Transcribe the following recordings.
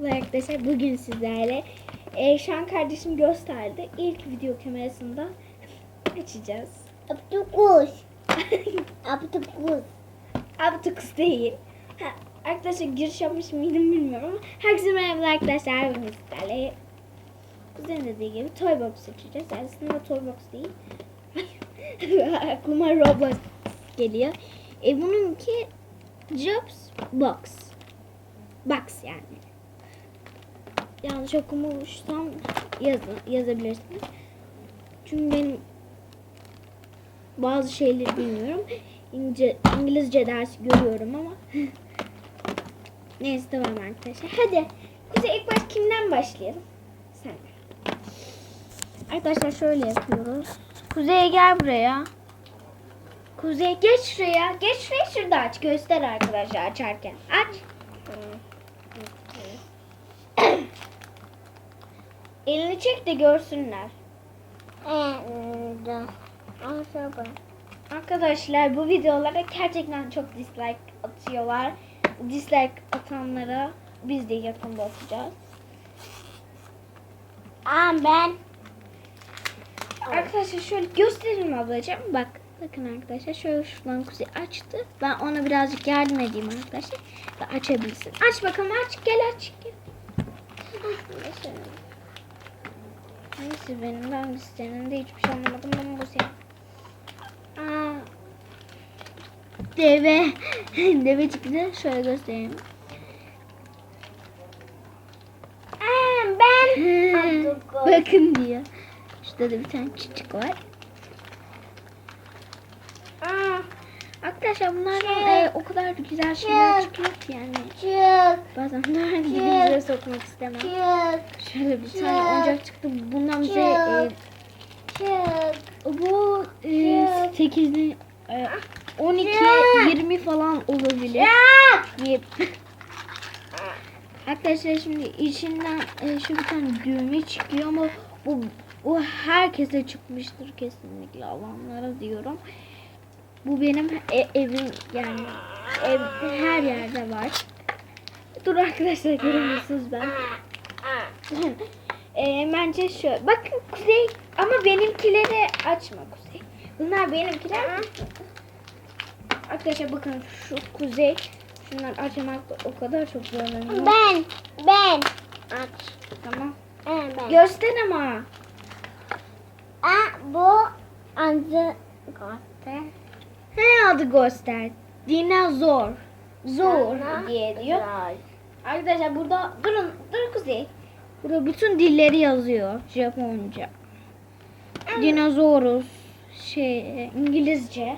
Merhaba arkadaşlar bugün sizlerle e, şu an kardeşim gösterdi ilk video kamerasında açacağız. Abdükus. Abdükus. Abdükus değil. Ha, arkadaşlar giriş yapmış mıydım bilmiyorum ama herkese merhaba arkadaşlar bugün sizlerle kuzenin dediği gibi toy box açacağız. Aslında toy box değil. Aklıma Roblox geliyor. E bununki Jobs Box. Box yani. Yanlış okumuşsam yazın, yazabilirsiniz. Çünkü benim bazı şeyleri bilmiyorum. İnce, İngilizce dersi görüyorum ama. Neyse devam arkadaşlar. Hadi. Bize ilk baş kimden başlayalım? Sen. Arkadaşlar şöyle yapıyoruz. Kuzey gel buraya. Kuzey geç şuraya. Geç şuraya şurada aç. Göster arkadaşlar açarken. Aç. Elini çek de görsünler. Aşağı Arkadaşlar bu videolara gerçekten çok dislike atıyorlar. Dislike atanlara biz de yakında atacağız. Aa ben. Arkadaşlar şöyle göstereyim ablacığım. Bak bakın arkadaşlar şöyle şuradan kuzey açtı. Ben ona birazcık yardım edeyim arkadaşlar. Ve açabilsin. Aç bakalım aç gel aç. Gel. Neyse benim ben senin de hiçbir şey anlamadım ama bu senin. Aa, deve. deve çıktı. Şöyle göstereyim. Aa ben. Bakın diyor. Şurada da bir tane çiçek var. Aa, arkadaşlar bunlardan e, o kadar güzel şeyler Çık. çıkıyor ki yani. Çık. Bazen bunları dilimize sokmak istemem. Çık. Şöyle bir Çık. tane oyuncak çıktı. Bundan bize e, Çık. bu e, Çık. 8'li e, 12 Çık. 20 falan olabilir. Çık. Yep. Arkadaşlar şimdi içinden e, şu bir tane düğme çıkıyor ama bu bu herkese çıkmıştır kesinlikle alanlara diyorum. Bu benim e- evim yani ev her yerde var. Dur arkadaşlar görüyorsunuz ben. e, bence şu bakın Kuzey ama benimkileri açma Kuzey. Bunlar benimkiler. Arkadaşlar bakın şu Kuzey Şunları açmakta o kadar çok zorlanıyorum. Ben. Ben. Aç. Tamam. Aa, ben. Göster ama. Aa bu adı göster. He adı göster. Dinozor. Zor diye diyor. Arkadaşlar burada durun dur kuzey. Burada bütün dilleri yazıyor Japonca. Dinozorus şey İngilizce.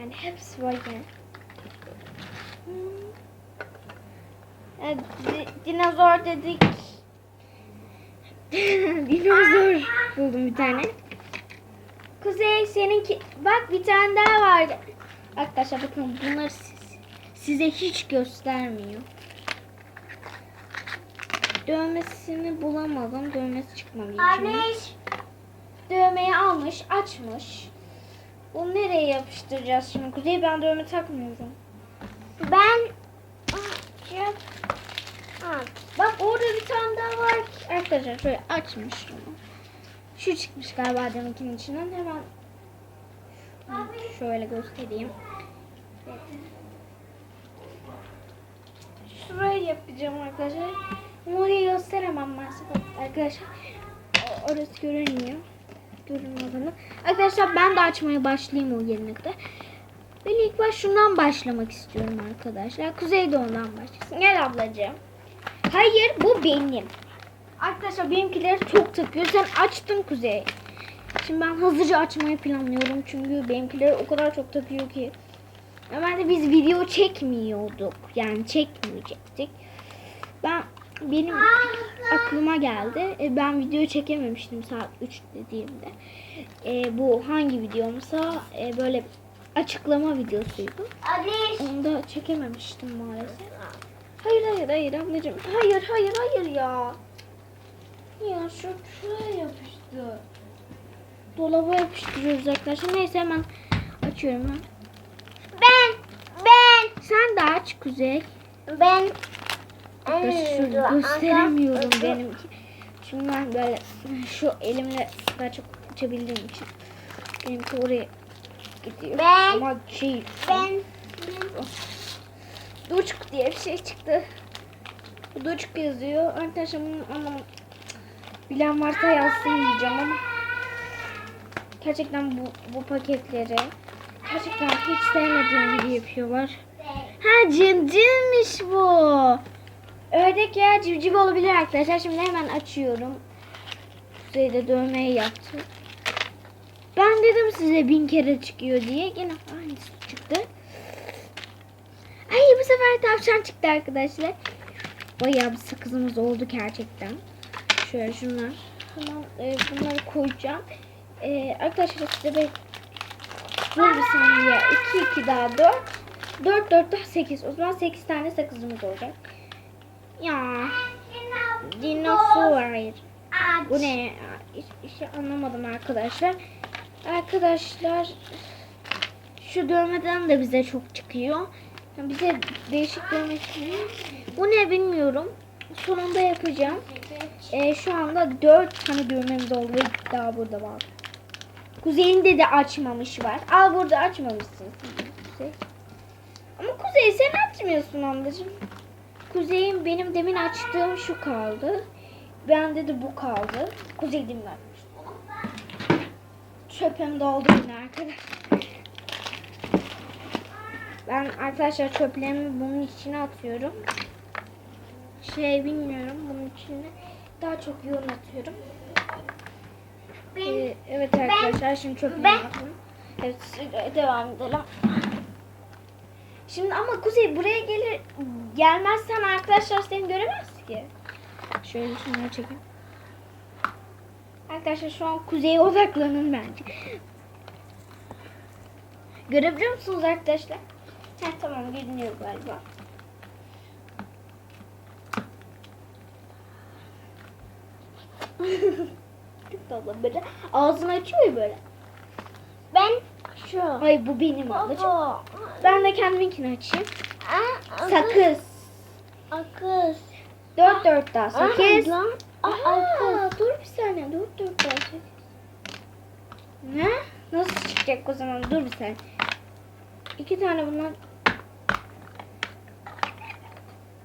Yani hepsi var yani. Hmm. Evet, di- dinozor dedik. dinozor buldum bir tane. Kuzey seninki bak bir tane daha vardı. Arkadaşlar bakın bunları siz- size hiç göstermiyor. Dövmesini bulamadım. Dövmesi çıkmadı içine. Abiş. Dövmeyi almış, açmış. Bunu nereye yapıştıracağız şimdi? Kuzey ben dövme takmıyorum. Ben. Çık. Aç. Bak orada bir tane daha var. Arkadaşlar şöyle açmış şunu. Şu çıkmış galiba deminkinin içinden. Hemen şöyle göstereyim. Şurayı yapacağım arkadaşlar. Orayı gösteremem maalesef arkadaşlar. O- Orası görünmüyor. Görünmüyor Arkadaşlar ben de açmaya başlayayım o yerine kadar. Ben ilk baş şundan başlamak istiyorum arkadaşlar. Kuzey de ondan başlasın. Gel ablacığım. Hayır bu benim. Arkadaşlar benimkileri çok takıyor. Sen açtın Kuzey. Şimdi ben hızlıca açmayı planlıyorum. Çünkü benimkileri o kadar çok takıyor ki. Normalde biz video çekmiyorduk. Yani çekmeyecektik. Ben benim aklıma geldi. E, ben video çekememiştim saat 3 dediğimde. E, bu hangi videomsa e, böyle açıklama videosuydu. Onu da çekememiştim maalesef. Hayır hayır hayır ablacığım. Hayır hayır hayır ya. Ya şu şuraya yapıştı. Dolaba yapıştırıyoruz arkadaşlar. Neyse hemen açıyorum ben. Ben. Ben. Sen de aç Kuzey. Ben Arkadaşlar şöyle gösteremiyorum benimki. Çünkü ben böyle şu elimle daha çok açabildiğim için benimki oraya gidiyor. Ben- Ama şey Ben Duçk diye bir şey çıktı. Duçk yazıyor. Arkadaşlar bunun anlamı bilen varsa yazsın diyeceğim ama gerçekten bu, bu paketleri gerçekten hiç sevmediğim gibi yapıyorlar. Ha cimcimmiş bu. Ördek ya civciv olabilir arkadaşlar. Şimdi hemen açıyorum. Kuzeyde dövmeyi yaptı. Ben dedim size bin kere çıkıyor diye. Yine aynısı çıktı. Ay bu sefer tavşan çıktı arkadaşlar. Bayağı bir sakızımız oldu gerçekten. Şöyle şunlar. Hemen e, bunları koyacağım. E, arkadaşlar size bir Dur bir saniye. 2 2 daha 4. 4 4 daha 8. O zaman 8 tane sakızımız olacak. Ya dinozor. Bu ne? Hiç, hiç şey anlamadım arkadaşlar. Arkadaşlar şu dövmeden de bize çok çıkıyor. Bize değişik dövme. Bu ne bilmiyorum. Sonunda yapacağım. Ee, şu anda 4 tane dövmemiz oldu daha burada var. Kuzey'in de açmamış var. Al burada açmamışsın. Kuzey. Ama Kuzey sen açmıyorsun ablacığım. Kuzey'in benim demin açtığım şu kaldı. Bende de bu kaldı. Kuzey demin. Çöpüm doldu yine arkadaşlar. Ben arkadaşlar çöplerimi bunun içine atıyorum. Şey bilmiyorum bunun içine. Daha çok yoğun atıyorum. Ee, evet arkadaşlar şimdi çöplerimi ben- attım. Evet devam edelim. Şimdi ama Kuzey buraya gelir gelmezsen arkadaşlar seni göremez ki. Şöyle şunları çekeyim. Arkadaşlar şu an kuzeye odaklanın bence. Görebiliyor musunuz arkadaşlar? Heh, tamam görünüyor galiba. Çok tatlı böyle. Ağzını açıyor ya böyle. Ben şu. Ay bu benim ablacığım. Ben de kendiminkini açayım. Aa, Sakız. Akız. 4 4 daha 8. Aa, Aa, dur bir saniye. 4 4 daha 8. Ne? Nasıl çıkacak o zaman? Dur bir saniye. İki tane bunlar.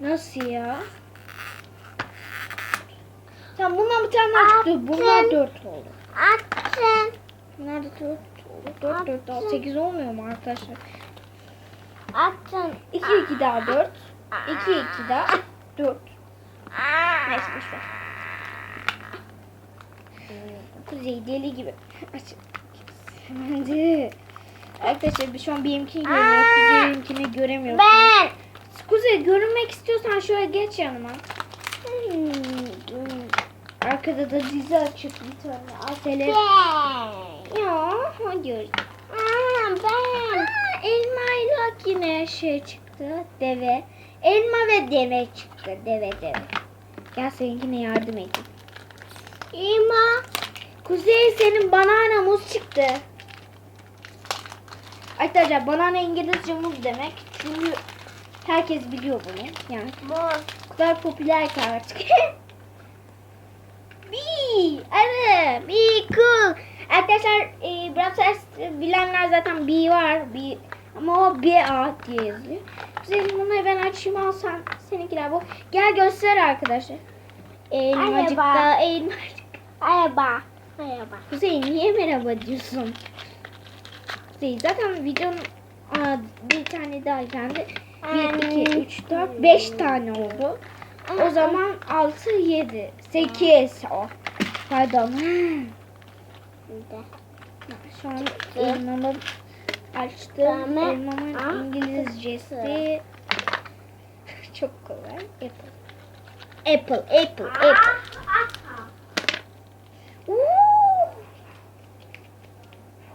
Nasıl ya? Tamam bundan bir tane daha çıktı. Bunlar Attım. 4 oldu. Açın. Bunlar da 4 oldu. 4 4 daha 8 olmuyor mu arkadaşlar? Açın. 2 2 daha 4. 2 2 daha 4. Neyse boşver. Kuzey deli gibi. Aç. Hadi. Arkadaşlar şu an benimkini görüyor. Kuzey'inkini göremiyor. Ben. Kuzey görünmek istiyorsan şöyle geç yanıma. Arkada da dizi açık bir tane. Ben. Ya hayır. Aa, ben. Aa, elmayla yine şey çıktı. Deve. Elma ve deve çıktı. Deve deve. Gel seninkine yardım edeyim. İma. Kuzey senin banana muz çıktı. Arkadaşlar banana İngilizce muz demek. Çünkü herkes biliyor bunu. Yani o kadar popüler ki artık. Bee, arı, bee cool. Arkadaşlar e, Brawl Stars bilenler zaten bee var. Bee, ama o B A diye yazıyor. Kuzey bunları ben açayım al sen. Seninkiler bu. Gel göster arkadaşlar. Elmacıkta, elmacık. Merhaba. Merhaba. Kuzey niye merhaba diyorsun? Kuzey zaten videonun aa, bir tane daha geldi. 1, 2, 3, 4, 5 tane oldu. O zaman 6, 7, 8. Oh. Pardon. Şu an elmamı açtım. Elmamın. İngilizcesi çok kolay. Apple. Apple, apple, apple.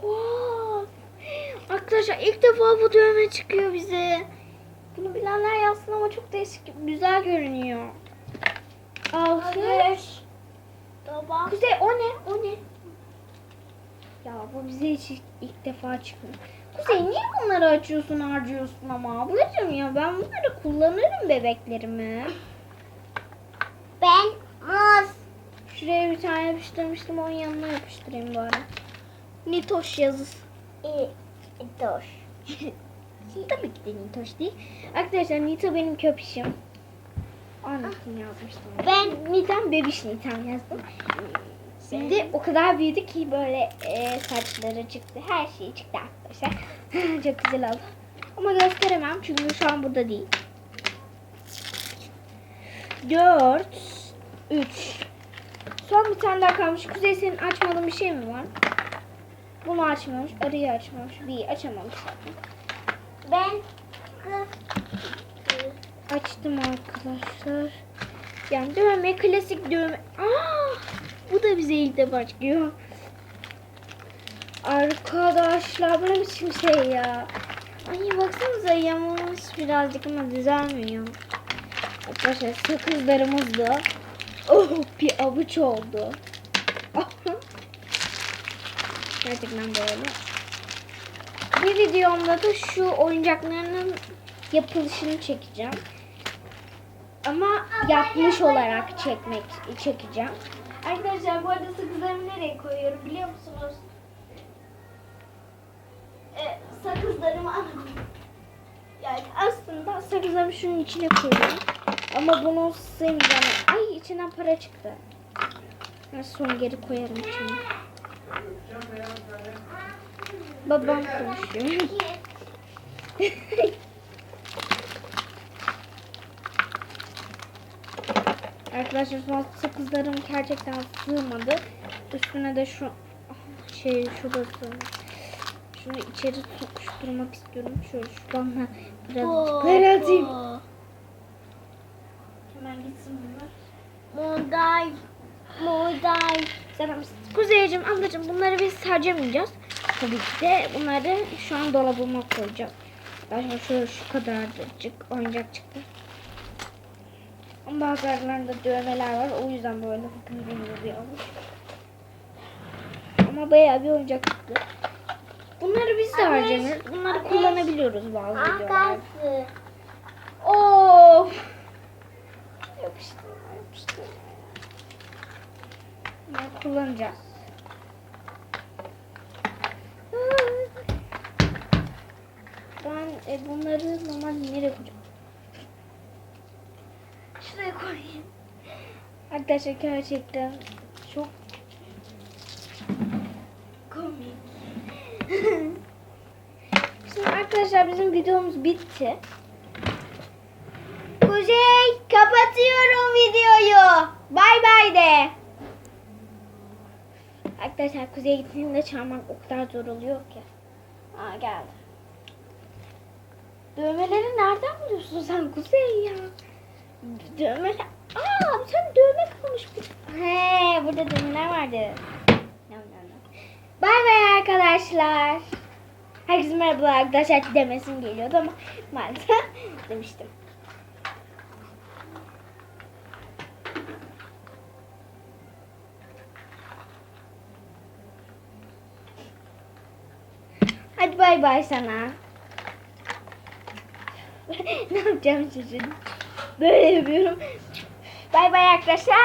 Wow. Arkadaşlar ilk defa bu dövme çıkıyor bize. Bunu bilenler yazsın ama çok değişik, güzel görünüyor. Altı. Baba. Kuzey o ne? O ne? Ya bu bize hiç ilk- defa çıkıyor. Kuzey niye bunları açıyorsun harcıyorsun ama ablacığım ya ben bunları kullanırım bebeklerimi. Ben muz. Şuraya bir tane yapıştırmıştım. Onun yanına yapıştırayım bari. Nitoş yazısı. Dur. Tabii ki de Nitoş değil. Arkadaşlar Nito benim köpüşüm. Anlatım yazmıştım. Ben Nitan bebiş Nitan yazdım. Şimdi o kadar büyüdü ki böyle e, saçları çıktı. Her şey çıktı arkadaşlar. Çok güzel oldu. Ama gösteremem çünkü şu an burada değil. 4 3 Son bir tane daha kalmış. Kuzey senin açmadığın bir şey mi var? Bunu açmamış. Arıyı açmamış. Bir açamamış zaten. ben Açtım arkadaşlar. Yani dövme klasik dövme. Aa, bu da bize ilk defa çıkıyor. Arkadaşlar ne biçim şey ya. Ay baksanıza yamamış birazcık ama düzelmiyor. Arkadaşlar sakızlarımız da oh, bir avuç oldu. Gerçekten böyle. Bir videomda da şu oyuncaklarının yapılışını çekeceğim. Ama yapmış olarak çekmek çekeceğim. Arkadaşlar bu arada sakızlarımı nereye koyuyorum biliyor musunuz? Ee, sakızlarımı yani aslında sakızlarımı şunun içine koyuyorum. Ama bunu sığmayacağım. Ay içinden para çıktı. Ben son geri koyarım içine. Babam konuşuyor. Arkadaşlar son sakızlarım gerçekten sığmadı. Üstüne de şu şey şurada sığmadı. Şunu içeri sokuşturmak istiyorum. Şöyle şuradan da biraz para atayım. Hemen gitsin bunlar. Moday. Moday. Selam. Kuzeyciğim, ablacığım bunları biz harcamayacağız. Tabii ki de bunları şu an dolabıma koyacağım. Ben şöyle şu kadarcık oyuncak çıktı. Bazı aralarında dövmeler var. O yüzden böyle görünüyormuş. Ama bayağı bir oyuncak çıktı. Bunları biz de Anne, harcamıyoruz. Bunları anne. kullanabiliyoruz bazı videolarda. Arkası. Of. Yapıştı, yapıştı. Ben kullanacağız. Ben e, bunları normal nereye koyacağım? Şuraya koyayım. Arkadaşlar gerçekten çok komik. Şimdi arkadaşlar bizim videomuz bitti. Kuzey kapatıyorum videoyu. Bay bay de. Arkadaşlar Kuzey'e gittiğinde çalmak o kadar zor oluyor ki. Aa geldi. Dövmeleri nereden buluyorsun sen Kuzey ya? Dövmeler... Aa bir tane dövme kalmış. He burada dövmeler vardı. Bay bay arkadaşlar. Herkese merhaba arkadaşlar demesin geliyordu ama maalesef demiştim. Hadi bay bay sana. ne yapacağım çocuğum? Böyle yapıyorum. Bay bay arkadaşlar.